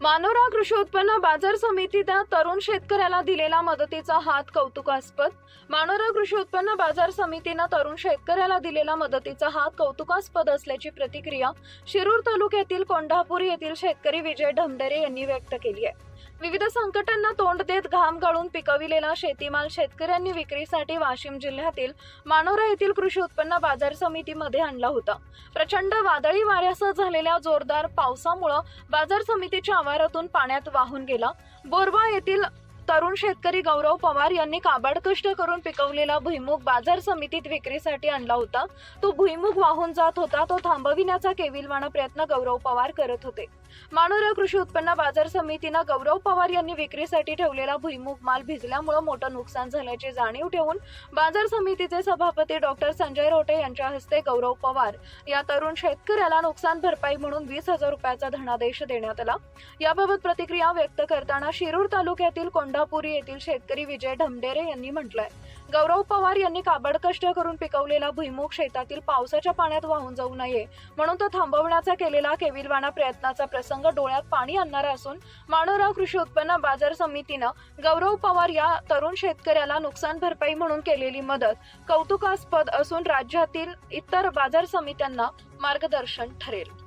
मानोरा कृषी उत्पन्न बाजार समितीत तरुण शेतकऱ्याला दिलेला मदतीचा हात कौतुकास्पद. मानोरा कृषी उत्पन्न बाजार समितीनं तरुण शेतकऱ्याला दिलेला मदतीचा हात कौतुकास्पद असल्याची प्रतिक्रिया शिरूर तालुक्यातील कोंढापूर येथील शेतकरी विजय ढमढरे यांनी व्यक्त केली आहे. विविध संकटांना तोंड देत घाम गाळून पिकविलेला शेतीमाल शेतकऱ्यांनी विक्रीसाठी वाशिम जिल्ह्यातील मानोरा येथील कृषी उत्पन्न बाजार समितीमध्ये आणला होता. प्रचंड वादळी वाऱ्यासह झालेल्या जोरदार पावसामुळं बाजार समितीच्या आवारातून पाण्यात वाहून गेला. बोरवा येथील तरुण शेतकरी गौरव पवार यांनी काबाड कष्ट करून पिकवलेला भुईमुग बाजार समितीत विक्रीसाठी आणला होता. तो भुईमुग वाहून जात होता तो थांबविण्याचा केविलवाणा प्रयत्न गौरव पवार करत होते. मानोरा कृषी उत्पन्न बाजार समितीनं गौरव पवार यांनी विक्रीसाठी ठेवलेला भुईमुग माल भिजल्यामुळे मोठं नुकसान झाल्याची जाणीव ठेवून बाजार समितीचे सभापती डॉक्टर संजय रोटे यांच्या हस्ते गौरव पवार या तरुण शेतकऱ्याला नुकसान भरपाई म्हणून वीस हजार रुपयाचा धनादेश देण्यात आला. याबाबत प्रतिक्रिया व्यक्त करताना शिरूर तालुक्यातील कोंडा कोंढापुरी येथील शेतकरी विजय ढमडेरे यांनी म्हटलंय गौरव पवार यांनी काबड कष्ट करून पिकवलेला भुईमुग शेतातील पावसाच्या पाण्यात वाहून जाऊ नये म्हणून तो थांबवण्याचा केलेला केविलवाणा प्रयत्नाचा प्रसंग डोळ्यात पाणी आणणारा असून मानोरा कृषी उत्पन्न बाजार समितीनं गौरव पवार या तरुण शेतकऱ्याला नुकसान भरपाई म्हणून केलेली मदत कौतुकास्पद असून राज्यातील इतर बाजार समित्यांना मार्गदर्शन ठरेल.